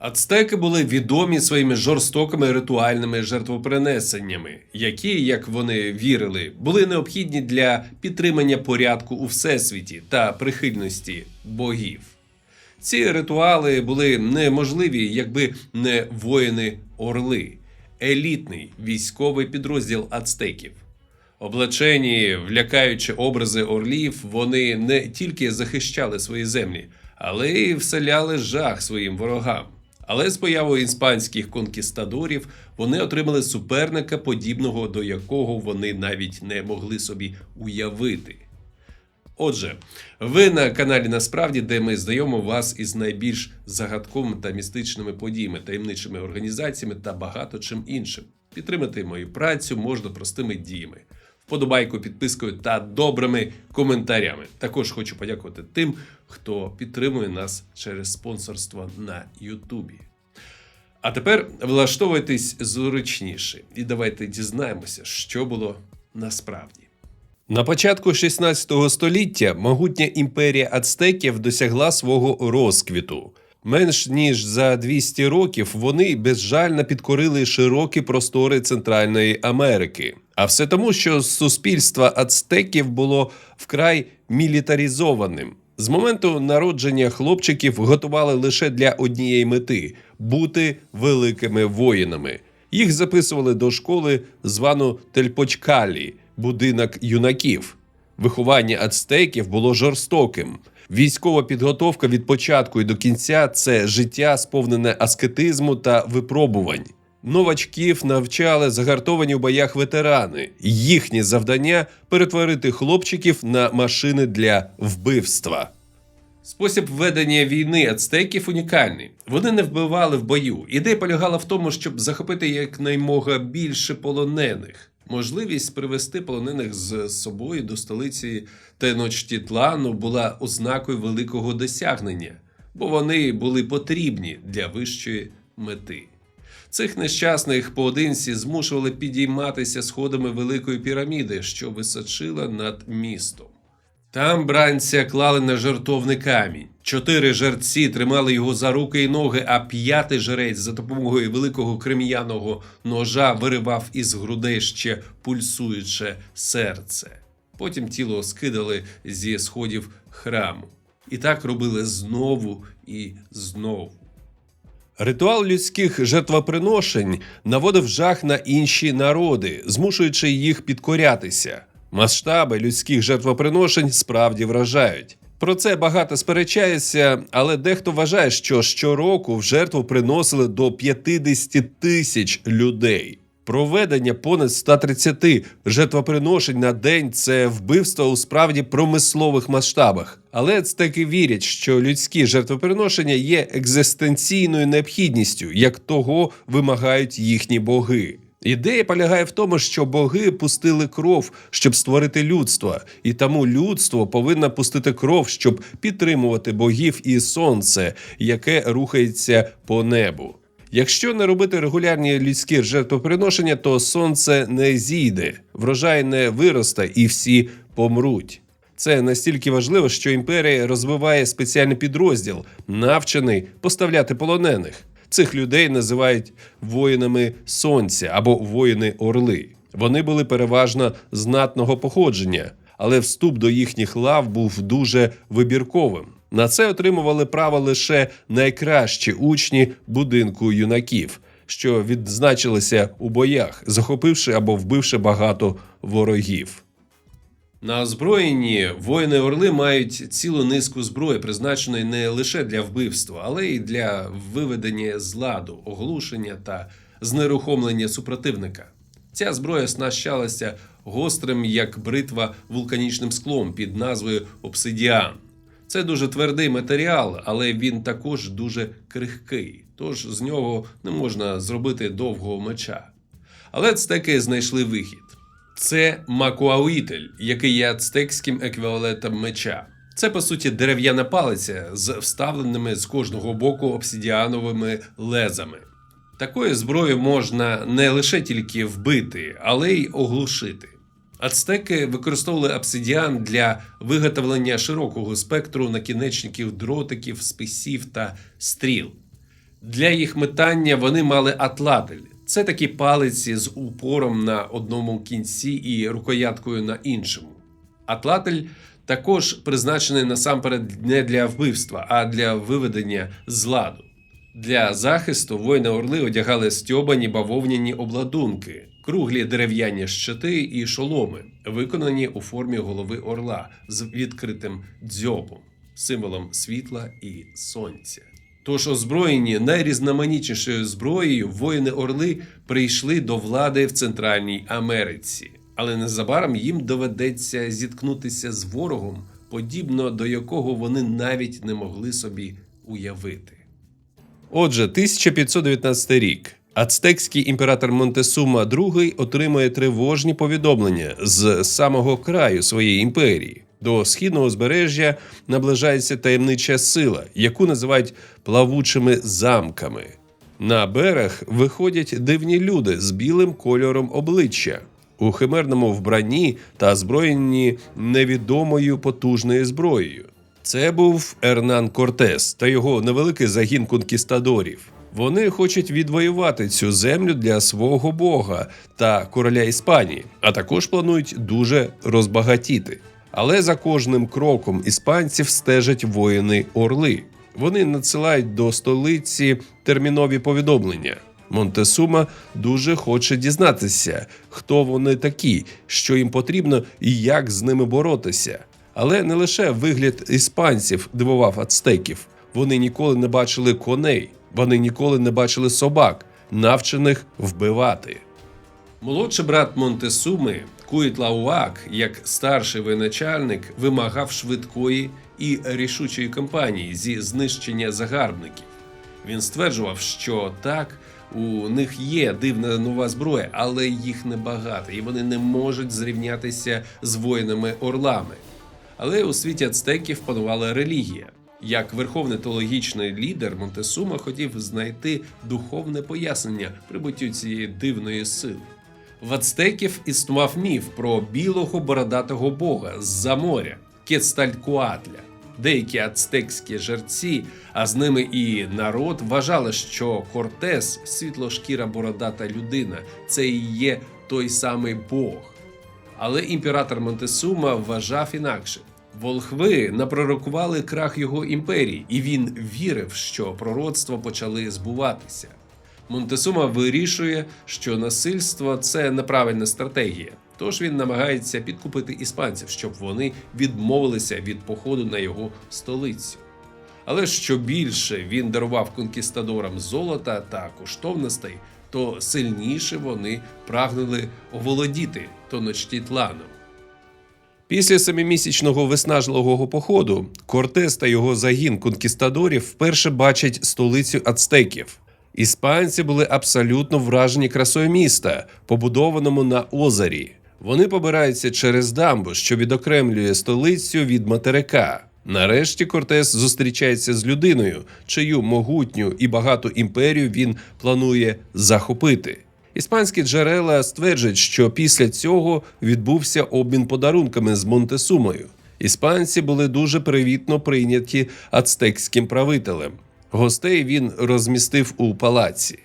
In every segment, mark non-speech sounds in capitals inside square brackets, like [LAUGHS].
Ацтеки були відомі своїми жорстокими ритуальними жертвопринесеннями, які, як вони вірили, були необхідні для підтримання порядку у всесвіті та прихильності богів. Ці ритуали були неможливі, якби не воїни Орли, елітний військовий підрозділ ацтеків. Облачені в лякаючі образи орлів, вони не тільки захищали свої землі, але й вселяли жах своїм ворогам. Але з появою іспанських конкістадорів вони отримали суперника, подібного до якого вони навіть не могли собі уявити. Отже, ви на каналі Насправді, де ми знайомимо вас із найбільш загадковими та містичними подіями, таємничими організаціями та багато чим іншим. Підтримати мою працю можна простими діями. Вподобайкою, підпискою та добрими коментарями. Також хочу подякувати тим, хто підтримує нас через спонсорство на Ютубі. А тепер влаштовуйтесь зручніше і давайте дізнаємося, що було насправді. На початку 16 століття могутня імперія ацтеків досягла свого розквіту. Менш ніж за 200 років вони безжально підкорили широкі простори Центральної Америки. А все тому, що суспільство ацтеків було вкрай мілітаризованим. З моменту народження хлопчиків готували лише для однієї мети бути великими воїнами. Їх записували до школи, звану Тельпочкалі, будинок юнаків. Виховання ацтеків було жорстоким. Військова підготовка від початку і до кінця це життя, сповнене аскетизму та випробувань. Новачків навчали загартовані в боях ветерани. Їхнє завдання перетворити хлопчиків на машини для вбивства. Спосіб ведення війни ацтеків унікальний. Вони не вбивали в бою. Ідея полягала в тому, щоб захопити якнаймога більше полонених. Можливість привести полонених з собою до столиці Теночтітлану була ознакою великого досягнення, бо вони були потрібні для вищої мети. Цих нещасних поодинці змушували підійматися сходами великої піраміди, що височила над містом. Там бранця клали на жертовний камінь. Чотири жерці тримали його за руки і ноги, а п'ятий жерець за допомогою великого крем'яного ножа виривав із грудей ще пульсуюче серце. Потім тіло скидали зі сходів храму. І так робили знову і знову. Ритуал людських жертвоприношень наводив жах на інші народи, змушуючи їх підкорятися. Масштаби людських жертвоприношень справді вражають. Про це багато сперечається, але дехто вважає, що щороку в жертву приносили до 50 тисяч людей. Проведення понад 130 жертвоприношень на день це вбивство у справді промислових масштабах. Але ацтеки вірять, що людські жертвоприношення є екзистенційною необхідністю, як того вимагають їхні боги. Ідея полягає в тому, що боги пустили кров, щоб створити людство, і тому людство повинно пустити кров, щоб підтримувати богів і сонце, яке рухається по небу. Якщо не робити регулярні людські жертвоприношення, то сонце не зійде, врожай не виросте і всі помруть. Це настільки важливо, що імперія розвиває спеціальний підрозділ, навчений поставляти полонених. Цих людей називають воїнами сонця або воїни орли. Вони були переважно знатного походження, але вступ до їхніх лав був дуже вибірковим. На це отримували право лише найкращі учні будинку юнаків, що відзначилися у боях, захопивши або вбивши багато ворогів. На озброєнні воїни Орли мають цілу низку зброї, призначеної не лише для вбивства, але й для виведення з ладу, оглушення та знерухомлення супротивника. Ця зброя оснащалася гострим, як бритва, вулканічним склом під назвою обсидіан. Це дуже твердий матеріал, але він також дуже крихкий, тож з нього не можна зробити довгого меча. Але ацтеки знайшли вихід. Це макуауїтель, який є ацтекським еквівалентом меча. Це по суті дерев'яна палиця з вставленими з кожного боку обсидіановими лезами. Такою зброєю можна не лише тільки вбити, але й оглушити. Ацтеки використовували обсидіан для виготовлення широкого спектру накінечників дротиків, списів та стріл. Для їх метання вони мали атлатель. Це такі палиці з упором на одному кінці і рукояткою на іншому. Атлатель також призначений насамперед не для вбивства, а для виведення з ладу. Для захисту воїни орли одягали стьобані бавовняні обладунки, круглі дерев'яні щити і шоломи, виконані у формі голови орла з відкритим дзьобом, символом світла і сонця. Тож озброєні найрізноманітнішою зброєю воїни орли прийшли до влади в Центральній Америці, але незабаром їм доведеться зіткнутися з ворогом, подібно до якого вони навіть не могли собі уявити. Отже, 1519 рік. Ацтекський імператор Монтесума II отримує тривожні повідомлення з самого краю своєї імперії. До східного узбережжя наближається таємнича сила, яку називають плавучими замками. На берег виходять дивні люди з білим кольором обличчя у химерному вбранні та озброєні невідомою потужною зброєю. Це був Ернан Кортес та його невеликий загін конкістадорів. Вони хочуть відвоювати цю землю для свого бога та короля Іспанії, а також планують дуже розбагатіти. Але за кожним кроком іспанців стежать воїни Орли. Вони надсилають до столиці термінові повідомлення. Монтесума дуже хоче дізнатися, хто вони такі, що їм потрібно і як з ними боротися. Але не лише вигляд іспанців дивував ацтеків. Вони ніколи не бачили коней, вони ніколи не бачили собак, навчених вбивати. Молодший брат Монтесуми Куїтлауак, як старший воєначальник, вимагав швидкої і рішучої кампанії зі знищення загарбників. Він стверджував, що так, у них є дивна нова зброя, але їх небагато, і вони не можуть зрівнятися з воїнами орлами. Але у світі ацтеків панувала релігія. Як верховний теологічний лідер Монтесума хотів знайти духовне пояснення прибуттю цієї дивної сили. В ацтеків існував міф про білого бородатого бога з-за моря Кецталькуатля. Деякі ацтекські жерці, а з ними і народ, вважали, що Кортес, світлошкіра бородата людина, це і є той самий Бог. Але імператор Монтесума вважав інакше. Волхви напророкували крах його імперії, і він вірив, що пророцтва почали збуватися. Монтесума вирішує, що насильство це неправильна стратегія. Тож він намагається підкупити іспанців, щоб вони відмовилися від походу на його столицю. Але що більше він дарував конкістадорам золота та коштовностей, то сильніше вони прагнули оволодіти Тоночтітланом. Після семимісячного виснажливого походу Кортес та його загін конкістадорів вперше бачать столицю ацтеків. Іспанці були абсолютно вражені красою міста, побудованому на озері. Вони побираються через дамбу, що відокремлює столицю від материка. Нарешті Кортес зустрічається з людиною, чию могутню і багату імперію він планує захопити. Іспанські джерела стверджують, що після цього відбувся обмін подарунками з Монтесумою. Іспанці були дуже привітно прийняті ацтекським правителем. Гостей він розмістив у палаці.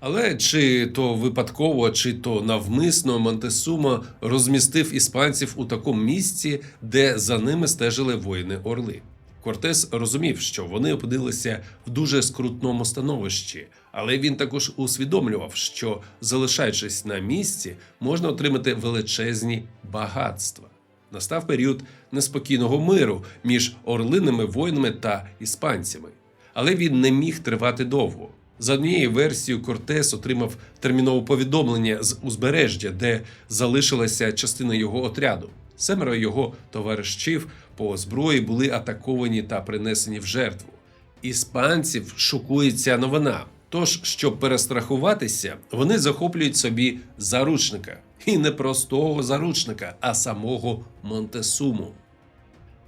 Але чи то випадково, чи то навмисно Монтесума розмістив іспанців у такому місці, де за ними стежили воїни Орли. Кортес розумів, що вони опинилися в дуже скрутному становищі, але він також усвідомлював, що залишаючись на місці, можна отримати величезні багатства. Настав період неспокійного миру між орлиними воїнами та іспанцями, але він не міг тривати довго. За однією версією, Кортес отримав термінове повідомлення з узбережжя, де залишилася частина його отряду. Семеро його товаришів по зброї були атаковані та принесені в жертву. Іспанців шокує новина. Тож, щоб перестрахуватися, вони захоплюють собі заручника. І не простого заручника, а самого Монтесуму.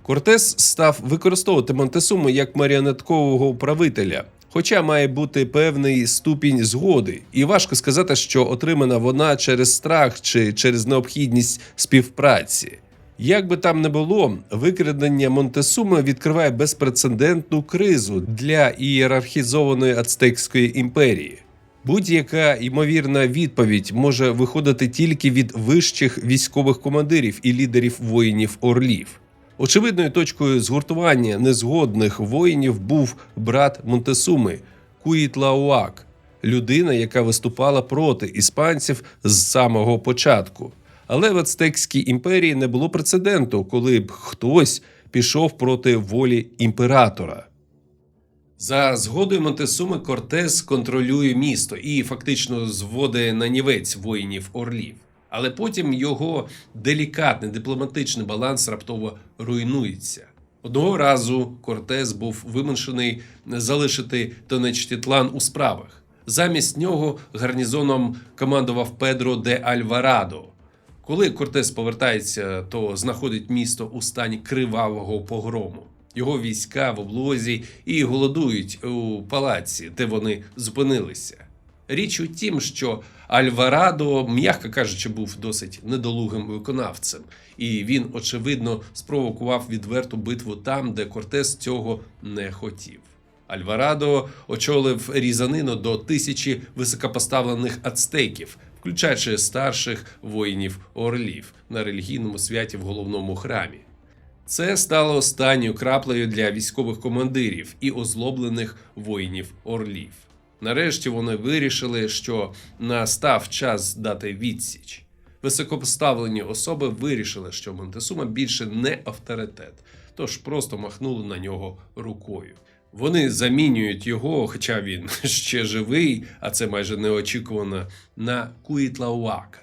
Кортес став використовувати Монтесуму як маріонеткового управителя, хоча має бути певний ступінь згоди, і важко сказати, що отримана вона через страх чи через необхідність співпраці. Як би там не було, викрадення Монтесуми відкриває безпрецедентну кризу для ієрархізованої ацтекської імперії. Будь-яка ймовірна відповідь може виходити тільки від вищих військових командирів і лідерів воїнів орлів. Очевидною точкою згуртування незгодних воїнів був брат Монтесуми Куїтлауак, людина, яка виступала проти іспанців з самого початку. Але в Ацтекській імперії не було прецеденту, коли б хтось пішов проти волі імператора. За згодою Монтесуми Кортес контролює місто і фактично зводить на нівець воїнів орлів. Але потім його делікатний дипломатичний баланс раптово руйнується. Одного разу Кортес був вимушений залишити Тонечтітлан у справах. Замість нього гарнізоном командував Педро де Альварадо. Коли Кортес повертається, то знаходить місто у стані кривавого погрому. Його війська в облозі і голодують у палаці, де вони зупинилися. Річ у тім, що Альварадо, м'яко кажучи, був досить недолугим виконавцем, і він, очевидно, спровокував відверту битву там, де Кортес цього не хотів. Альварадо очолив різанину до тисячі високопоставлених ацтеків, включаючи старших воїнів орлів на релігійному святі в головному храмі. Це стало останньою краплею для військових командирів і озлоблених воїнів орлів. Нарешті вони вирішили, що настав час дати відсіч. Високопоставлені особи вирішили, що Монтесума більше не авторитет, тож просто махнули на нього рукою. Вони замінюють його, хоча він [LAUGHS] ще живий, а це майже неочікувано, на Куїтлауака.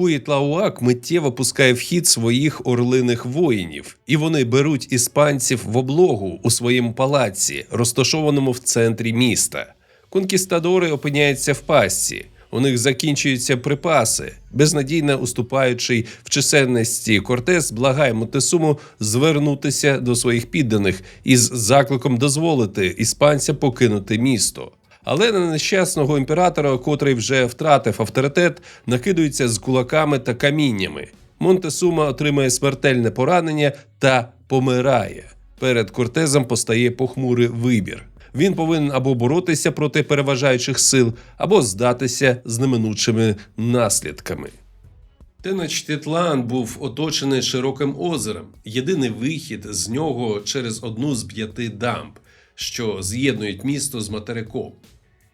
Куїтлауак миттєво пускає в хід своїх орлиних воїнів, і вони беруть іспанців в облогу у своєму палаці, розташованому в центрі міста. Конкістадори опиняються в пастці. У них закінчуються припаси. Безнадійно уступаючи в чисельності Кортес благає Мотесуму звернутися до своїх підданих із закликом дозволити іспанцям покинути місто. Але на нещасного імператора, котрий вже втратив авторитет, накидується з кулаками та каміннями. Монтесума отримає смертельне поранення та помирає. Перед Кортезом постає похмурий вибір. Він повинен або боротися проти переважаючих сил, або здатися з неминучими наслідками. Теночтитлан був оточений широким озером. Єдиний вихід з нього через одну з п'яти дамб, що з'єднують місто з материком.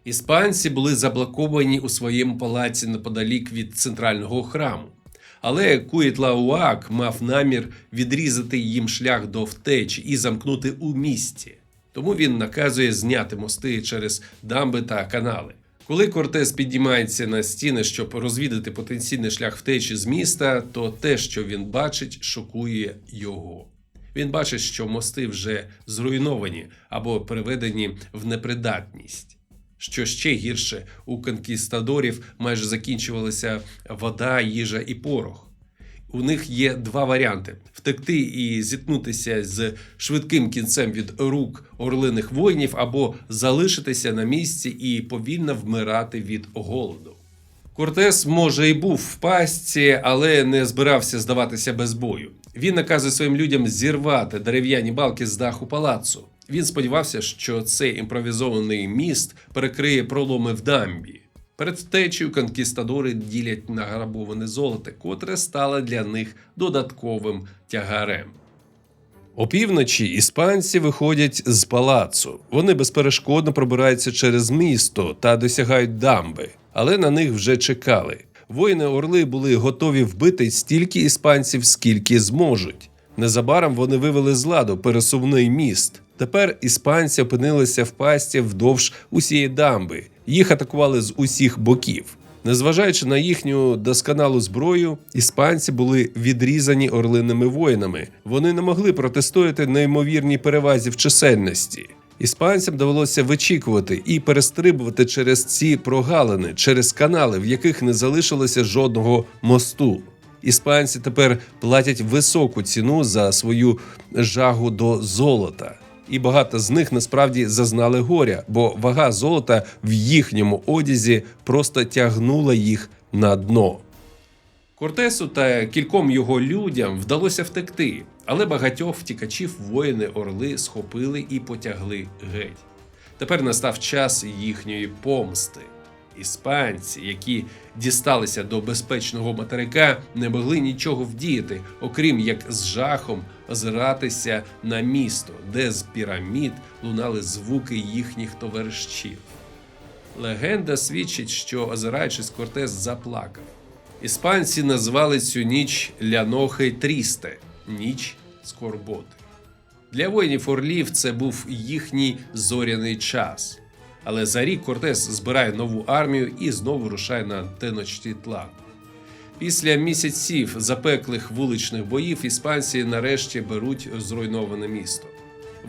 Іспанці були заблоковані у своєму палаці неподалік від центрального храму. Але Куїтлауак мав намір відрізати їм шлях до втечі і замкнути у місті. Тому він наказує зняти мости через дамби та канали. Коли Кортес підіймається на стіни, щоб розвідати потенційний шлях втечі з міста, то те, що він бачить, шокує його. Він бачить, що мости вже зруйновані або переведені в непридатність. Що ще гірше, у конкістадорів майже закінчувалася вода, їжа і порох. У них є два варіанти: втекти і зіткнутися з швидким кінцем від рук орлиних воїнів, або залишитися на місці і повільно вмирати від голоду. Кортес, може, і був в пастці, але не збирався здаватися без бою. Він наказує своїм людям зірвати дерев'яні балки з даху палацу. Він сподівався, що цей імпровізований міст перекриє проломи в дамбі. Перед втечею конкістадори ділять награбоване золото, котре стало для них додатковим тягарем. Опівночі іспанці виходять з палацу. Вони безперешкодно пробираються через місто та досягають дамби, але на них вже чекали. Воїни Орли були готові вбити стільки іспанців, скільки зможуть. Незабаром вони вивели з ладу пересувний міст. Тепер іспанці опинилися в пасті вдовж усієї дамби. Їх атакували з усіх боків. Незважаючи на їхню досконалу зброю, іспанці були відрізані орлиними воїнами. Вони не могли протистояти неймовірній перевазі в чисельності. Іспанцям довелося вичікувати і перестрибувати через ці прогалини, через канали, в яких не залишилося жодного мосту. Іспанці тепер платять високу ціну за свою жагу до золота. І багато з них насправді зазнали горя, бо вага золота в їхньому одязі просто тягнула їх на дно. Кортесу та кільком його людям вдалося втекти, але багатьох втікачів воїни орли схопили і потягли геть. Тепер настав час їхньої помсти. Іспанці, які дісталися до безпечного материка, не могли нічого вдіяти, окрім як з жахом озиратися на місто, де з пірамід лунали звуки їхніх товаришів. Легенда свідчить, що, озираючись, Кортес заплакав. Іспанці назвали цю ніч Лянохи Трісте ніч скорботи. Для воїнів Орлів це був їхній зоряний час. Але за рік Кортес збирає нову армію і знову рушає на Теночтітлан. Після місяців запеклих вуличних боїв іспанці нарешті беруть зруйноване місто.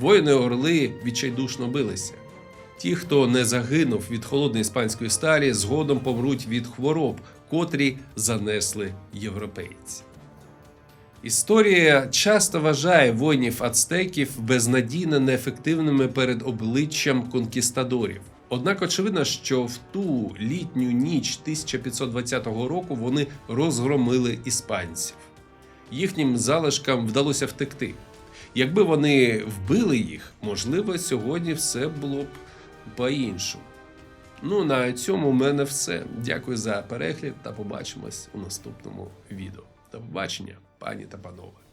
Воїни Орли відчайдушно билися. Ті, хто не загинув від холодної іспанської сталі, згодом помруть від хвороб, котрі занесли європейці. Історія часто вважає воїнів ацтеків безнадійно неефективними перед обличчям конкістадорів. Однак очевидно, що в ту літню ніч 1520 року вони розгромили іспанців. Їхнім залишкам вдалося втекти. Якби вони вбили їх, можливо, сьогодні все було б по-іншому. Ну, на цьому в мене все. Дякую за перегляд та побачимось у наступному відео. До побачення, пані та панове.